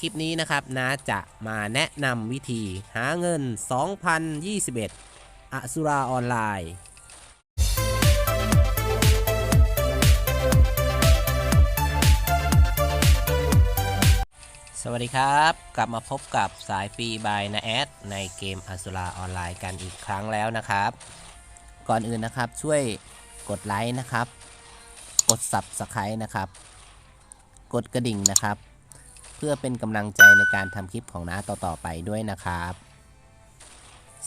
คลิปนี้นะครับนะจะมาแนะนำวิธีหาเงิน 2021 อสุราออนไลน์ สวัสดีครับ กลับมาพบกับสายฟรีบายนาแอด ในเกมอสุราออนไลน์กันอีกครั้งแล้วนะครับ ก่อนอื่นนะครับช่วยกดไลค์นะครับ กด Subscribe นะครับ กดกระดิ่งนะครับ พื่อเป็นกำลังใจในการทำคลิปของน้าต่อๆไปด้วยนะครับ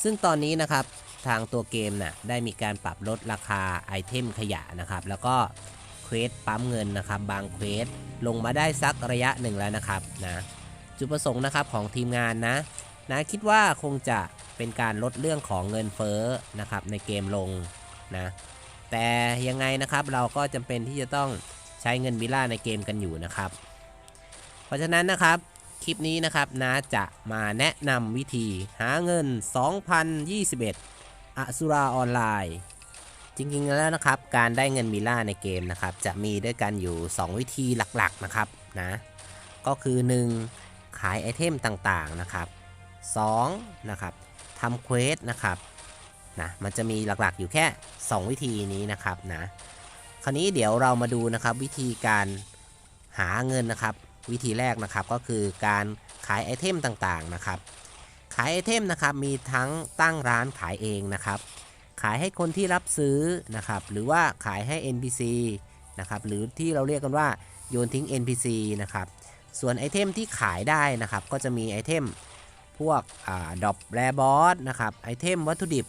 ซึ่งตอนนี้นะครับทางตัวเกมน่ะได้มีการปรับลดราคาไอเทมขยะนะครับ แล้วก็เควสปั๊มเงินนะครับ บางเควสลงมาได้สักระยะหนึ่งแล้วนะครับนะจุดประสงค์นะครับของทีมงานนะนะคิดว่าคงจะเป็นการลดเรื่องของเงินเฟ้อนะครับในเกมลงนะแต่ยังไงนะครับเราก็จำเป็นที่จะต้องใช้เงินวิลล่าในเกมกันอยู่นะครับ ราะฉะนั้นนะครับ คลิปนี้นะครับนาจะมาแนะนำวิธีหาเงิน 2021อสุราออนไลน์ จริงๆแล้วนะครับ การได้เงินมิล่าในเกมนะครับ จะมีด้วยกันอยู่ 2 วิธีหลักๆนะครับนะก็คือ 1. ขายไอเทมต่างๆนะครับ 2. นะครับทำเควสนะครับนะมันจะมีหลักๆอยู่แค่ 2 วิธีนี้นะครับนะคราวนี้เดี๋ยวเรามาดูนะครับวิธีการหาเงินนะครับ วิธีแรกนะครับก็คือการขายไอเทมต่างๆนะครับ ขายไอเทมนะครับมีทั้งตั้งร้านขายเองนะครับ ขายให้คนที่รับซื้อนะครับ หรือว่าขายให้ NPC นะครับหรือที่เราเรียกกันว่าโยนทิ้ง NPC นะครับ ส่วนไอเทมที่ขายได้นะครับ ก็จะมีไอเทมพวกดอปแรบอสนะครับไอเทมวัตถุดิบ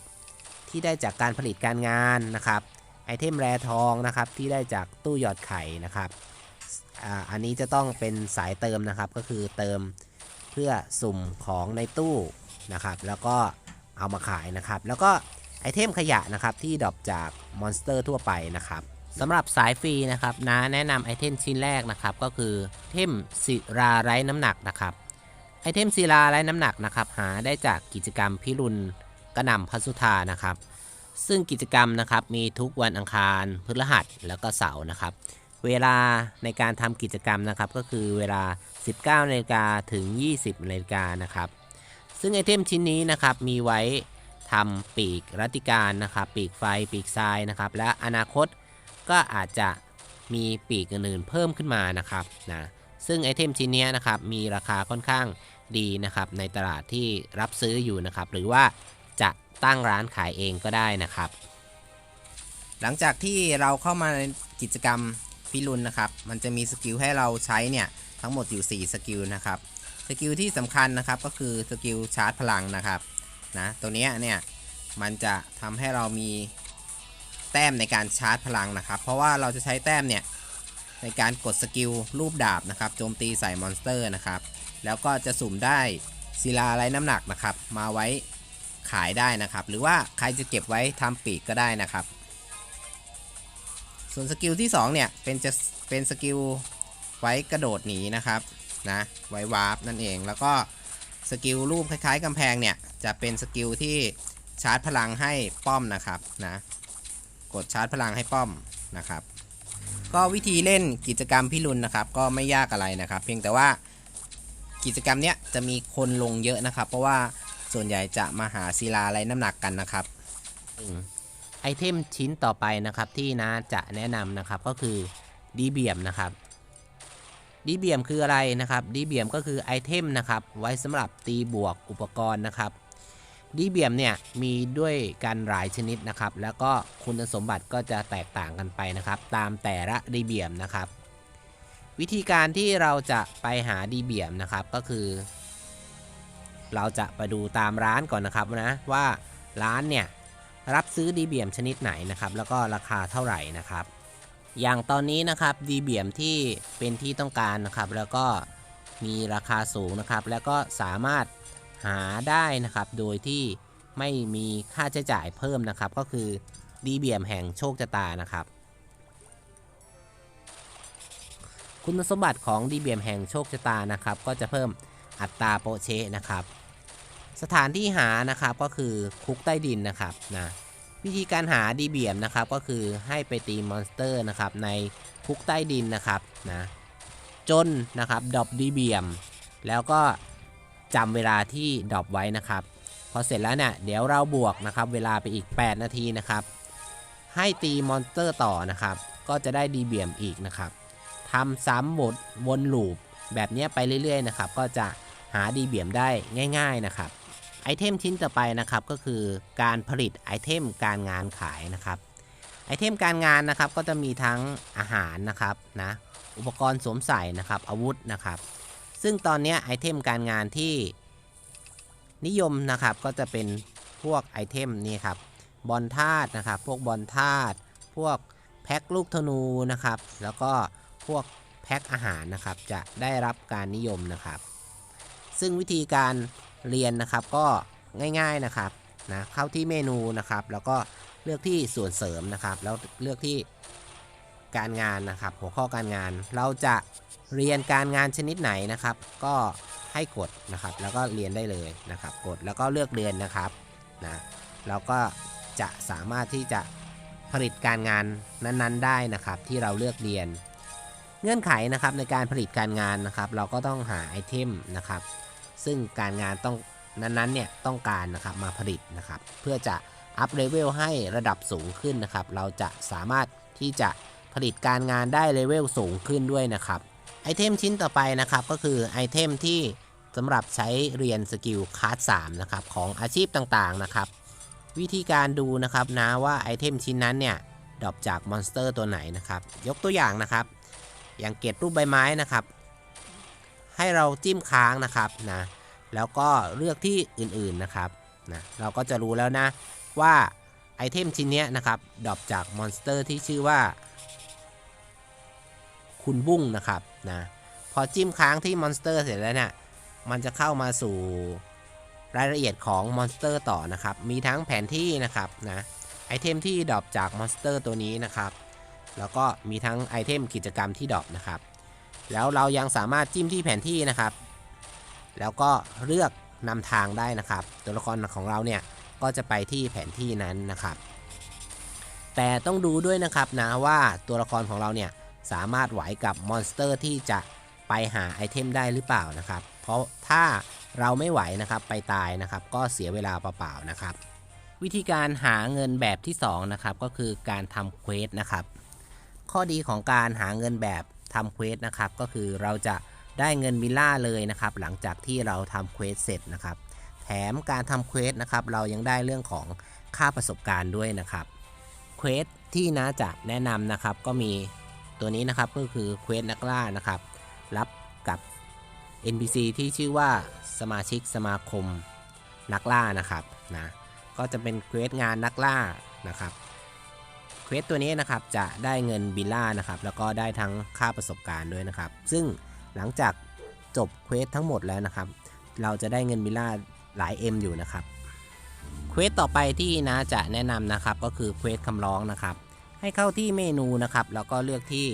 ที่ได้จากการผลิตการงานนะครับไอเทมแรทองนะครับที่ได้จากตู้หยอดไข่นะครับ อ่าอันนี้จะต้องเป็นสายเติมนะครับ ก็คือเติมเพื่อสุ่มของในตู้นะครับ แล้วก็เอามาขายนะครับ แล้วก็ไอเทมขยะนะครับที่ดรอปจากมอนสเตอร์ทั่วไปนะครับสำหรับสายฟรีนะครับนะแนะนำไอเทมชิ้นแรกนะครับก็คือเทมศิราไร้น้ำหนักนะครับไอเทมศิราไร้น้ำหนักนะครับหาได้จากกิจกรรมพิรุณกระนำพัสุธานะครับ ซึ่งกิจกรรมนะครับมีทุกวันอังคารพฤหัสแล้วก็เสาร์นะครับ เวลาในการทำกิจกรรมนะครับ ก็คือเวลา 19นาฬิกาถึง 20นาฬิกานะครับ ซึ่งไอเทมชิ้นนี้นะครับมีไว้ทำปีกรัติการนะครับ ปีกไฟปีกทรายนะครับ และอนาคตก็อาจจะมีปีกอื่นๆเพิ่มขึ้นมานะครับนะซึ่งไอเทมชิ้นนี้นะครับมีราคาค่อนข้างดีนะครับ ในตลาดที่รับซื้ออยู่นะครับ หรือว่าจะตั้งร้านขายเองก็ได้นะครับ หลังจากที่เราเข้ามาในกิจกรรม พิรุณนะครับ มันจะมีสกิลให้เราใช้เนี่ยทั้งหมดอยู่ 4 สกิลนะครับ สกิลที่สำคัญนะครับก็คือสกิลชาร์จพลังนะครับนะตัวเนี้ยเนี่ยมันจะทำให้เรามีแต้มในการชาร์จพลังนะครับ เพราะว่าเราจะใช้แต้มเนี่ยในการกดสกิลรูปดาบนะครับโจมตีใส่มอนสเตอร์นะครับ แล้วก็จะสุ่มได้ศิลาไร้น้ำหนักนะครับ มาไว้ขายได้นะครับ หรือว่าใครจะเก็บไว้ทำปีกก็ได้นะครับ ส่วนสกิลที่ 2 เนี่ย เป็นจะเป็นสกิลไว้กระโดดหนีนะครับนะไว้วาร์ปนั่นเองแล้วก็สกิลรูปคล้ายๆกำแพงเนี่ย จะเป็นสกิลที่ชาร์จพลังให้ป้อมนะครับนะกดชาร์จพลังให้ป้อมนะครับ ก็วิธีเล่นกิจกรรมพิรุณนะครับ ก็ไม่ยากอะไรนะครับ เพียงแต่ว่ากิจกรรมเนี้ยจะมีคนลงเยอะนะครับ เพราะว่าส่วนใหญ่จะมาหาศิลาไรน้ำหนักกันนะครับ ไอเทมชิ้นต่อไปนะครับที่นะจะแนะนำนะครับก็คือดีเบียมนะครับดีเบียมคืออะไรนะครับดีเบียมก็คือไอเทมนะครับไว้สำหรับตีบวกอุปกรณ์นะครับดีเบียมเนี่ยมีด้วยกันหลายชนิดนะครับ แล้วก็คุณสมบัติก็จะแตกต่างกันไปนะครับ ตามแต่ละดีเบียมนะครับ วิธีการที่เราจะไปหาดีเบียมนะครับก็คือ เราจะไปดูตามร้านก่อนนะครับนะว่าร้านเนี่ย รับซื้อดีเบียมชนิดไหนนะครับ แล้วก็ราคาเท่าไหร่นะครับ อย่างตอนนี้นะครับดีเบียมที่เป็นที่ต้องการนะครับ แล้วก็มีราคาสูงนะครับ แล้วก็สามารถหาได้นะครับ โดยที่ไม่มีค่าใช้จ่ายเพิ่มนะครับ ก็คือดีเบียมแห่งโชคชะตานะครับ คุณสมบัติของดีเบียมแห่งโชคชะตานะครับ ก็จะเพิ่มอัตราโปเชนะครับ สถานที่หานะครับก็คือคุกใต้ดินนะครับนะวิธีการหาดีเบียมนะครับก็คือให้ไปตีมอนสเตอร์นะครับในคุกใต้ดินนะครับนะจนนะครับดรอปดีเบียม แล้วก็จำเวลาที่ดรอปไว้นะครับ พอเสร็จแล้วเนี่ยเดี๋ยวเราบวกนะครับเวลาไปอีก 8 นาทีนะครับ ให้ตีมอนสเตอร์ต่อนะครับ ก็จะได้ดีเบียมอีกนะครับทำซ้ำหมดวนลูปแบบนี้ไปเรื่อยๆนะครับ ก็จะหาดีเบียมได้ง่าย ๆนะครับ ไอเทมชิ้นต่อไปนะครับก็คือการผลิตไอเทมการงานขายนะครับ ไอเทมการงานนะครับก็จะมีทั้งอาหารนะครับนะอุปกรณ์สวมใส่นะครับอาวุธนะครับ ซึ่งตอนนี้ไอเทมการงานที่นิยมนะครับก็จะเป็นพวกไอเทมนี่ครับบอลธาตุนะครับ พวกบอลธาตุพวกแพ็คลูกธนูนะครับ แล้วก็พวกแพ็คอาหารนะครับจะได้รับการนิยมนะครับ ซึ่งวิธีการ เรียนนะครับก็ง่ายๆนะครับนะเข้าที่เมนูนะครับ แล้วก็เลือกที่ส่วนเสริมนะครับ แล้วเลือกที่การงานนะครับ หัวข้อการงานเราจะเรียนการงานชนิดไหนนะครับ ก็ให้กดนะครับ แล้วก็เรียนได้เลยนะครับ กดแล้วก็เลือกเรียนนะครับนะเราก็จะสามารถที่จะผลิตการงานนั้นๆ ได้นะครับ ที่เราเลือกเรียน เงื่อนไขนะครับในการผลิตการงานนะครับ เราก็ต้องหาไอเทมนะครับ ซึ่งการงานต้องนั้นๆเนี่ยต้องการนะครับมาผลิตนะครับ เพื่อจะอัพเลเวลให้ระดับสูงขึ้นนะครับ เราจะสามารถที่จะผลิตการงานได้เลเวลสูงขึ้นด้วยนะครับ ไอเทมชิ้นต่อไปนะครับก็คือไอเทมที่สำหรับใช้เรียนสกิลคลาส3นะครับของอาชีพต่างๆนะครับ วิธีการดูนะครับนะว่าไอเทมชิ้นนั้นเนี่ยดรอปจากมอนสเตอร์ตัวไหนนะครับ ยกตัวอย่างนะครับ อย่างเกตรูปใบไม้นะครับ ให้เราจิ้มค้างนะครับนะแล้วก็เลือกที่อื่นๆนะครับนะเราก็จะรู้แล้วนะว่าไอเทมชิ้นนี้นะครับดรอปจากมอนสเตอร์ที่ชื่อว่า คุณบุ้งนะครับนะพอจิ้มค้างที่มอนสเตอร์เสร็จแล้วเนี่ยมันจะเข้ามาสู่รายละเอียดของมอนสเตอร์ต่อนะครับ มีทั้งแผนที่นะครับนะไอเทมที่ดรอปจากมอนสเตอร์ตัวนี้นะครับ แล้วก็มีทั้งไอเทมกิจกรรมที่ดรอปนะครับ แล้วเรายังสามารถจิ้มที่แผนที่นะครับ แล้วก็เลือกนำทางได้นะครับ ตัวละครของเราเนี่ยก็จะไปที่แผนที่นั้นนะครับ แต่ต้องดูด้วยนะครับนะว่าตัวละครของเราเนี่ยสามารถไหวกับมอนสเตอร์ที่จะไปหาไอเทมได้หรือเปล่านะครับ เพราะถ้าเราไม่ไหวนะครับไปตายนะครับ ก็เสียเวลาเปล่าๆนะครับ วิธีการหาเงินแบบที่2นะครับก็คือการทำเควสนะครับ ข้อดีของการหาเงินแบบ ทำเควสนะครับก็คือเราจะได้เงินมิลล่าเลยนะครับ หลังจากที่เราทำเควสเสร็จนะครับ แถมการทำเควสนะครับ เรายังได้เรื่องของค่าประสบการณ์ด้วยนะครับเควสที่น้าจะแนะนำนะครับก็มีตัวนี้นะครับก็คือเควสนักล่านะครับ รับกับ NPC ที่ชื่อว่าสมาชิกสมาคมนักล่านะครับนะก็จะเป็นเควสงานนักล่านะครับ เควสตัวนี้นะครับจะได้เงินบิลล่านะครับแล้วก็ได้ทั้งค่าประสบการณ์ด้วยนะครับ ซึ่งหลังจากจบเควสทั้งหมดแล้วนะครับ เราจะได้เงินบิลล่าหลาย M อยู่นะครับเควสต่อไปที่นะจะแนะนำนะครับก็คือเควสคำร้องนะครับ ให้เข้าที่เมนูนะครับ แล้วก็เลือกที่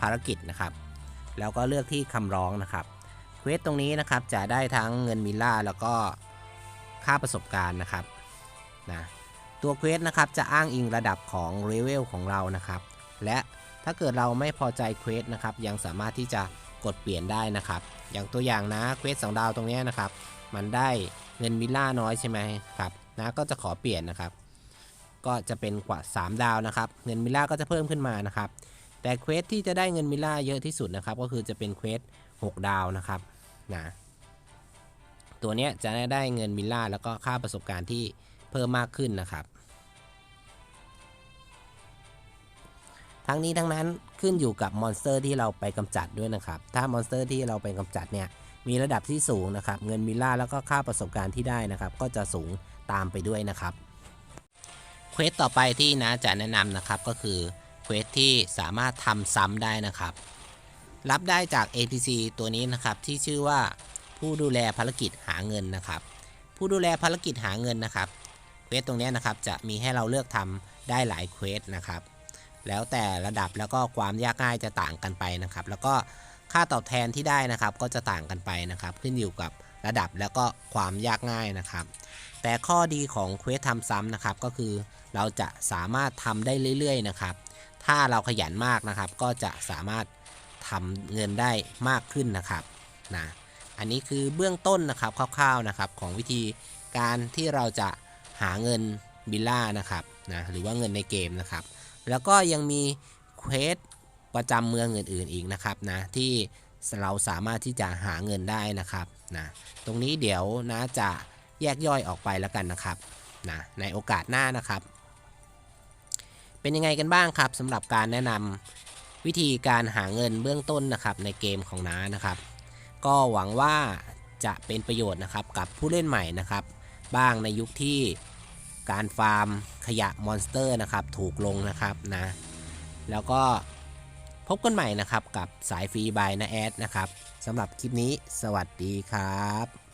ภารกิจนะครับ แล้วก็เลือกที่คำร้องนะครับเควสตรงนี้นะครับจะได้ทั้งเงินมิลล่าแล้วก็ค่าประสบการณ์นะครับนะ ตัวเควสนะครับจะอ้างอิงระดับของเลเวลของเรานะครับ และถ้าเกิดเราไม่พอใจเควสนะครับยังสามารถที่จะกดเปลี่ยนได้นะครับ อย่างตัวอย่างนะเควสสองดาวตรงนี้นะครับ มันได้เงินมิลล่าน้อยใช่ไหมครับนะก็จะขอเปลี่ยนนะครับ ก็จะเป็นกว่า 3 ดาวนะครับ เงินมิลล่าก็จะเพิ่มขึ้นมานะครับ แต่เควสที่จะได้เงินมิลล่าเยอะที่สุดนะครับ ก็คือจะเป็นเควส6ดาวนะครับนะตัวเนี้ยจะได้เงินมิลล่าแล้วก็ค่าประสบการณ์ที่ เพิ่มมากขึ้นนะครับ ทั้งนี้ทั้งนั้นขึ้นอยู่กับมอนสเตอร์ที่เราไปกำจัดด้วยนะครับ ถ้ามอนสเตอร์ที่เราไปกำจัดเนี่ยมีระดับที่สูงนะครับ เงินมิลล่าแล้วก็ค่าประสบการณ์ที่ได้นะครับ ก็จะสูงตามไปด้วยนะครับเควสต่อไปที่นะจะแนะนำนะครับก็คือเควสที่สามารถทำซ้ำได้นะครับ รับได้จาก APC ตัวนี้นะครับที่ชื่อว่าผู้ดูแลภารกิจหาเงินนะครับ ผู้ดูแลภารกิจหาเงินนะครับ เควสตรงนี้นะครับจะมีให้เราเลือกทำได้หลายเควสนะครับแล้วแต่ระดับแล้วก็ความยากง่ายจะต่างกันไปนะครับ แล้วก็ค่าตอบแทนที่ได้นะครับก็จะต่างกันไปนะครับ ขึ้นอยู่กับระดับแล้วก็ความยากง่ายนะครับ แต่ข้อดีของเควสทำซ้ำนะครับก็คือเราจะสามารถทำได้เรื่อยๆนะครับ ถ้าเราขยันมากนะครับ ก็จะสามารถทำเงินได้มากขึ้นนะครับนะอันนี้คือเบื้องต้นนะครับคร่าวๆนะครับของวิธีการที่เราจะ หาเงินบิลล่านะครับนะหรือว่าเงินในเกมนะครับ แล้วก็ยังมีเควสประจำเมืองอื่นๆอีกนะครับนะที่เราสามารถที่จะหาเงินได้นะครับนะตรงนี้เดี๋ยวนะจะแยกย่อยออกไปแล้วกันนะครับนะในโอกาสหน้านะครับ เป็นยังไงกันบ้างครับสำหรับการแนะนำวิธีการหาเงินเบื้องต้นนะครับในเกมของน้านะครับ ก็หวังว่าจะเป็นประโยชน์นะครับกับผู้เล่นใหม่นะครับ บ้างในยุคที่การฟาร์มขยะมอนสเตอร์นะครับ ถูกลงนะครับนะ แล้วก็พบกันใหม่นะครับกับสายฟรีบายนะแอดนะครับสำหรับคลิปนี้สวัสดีครับ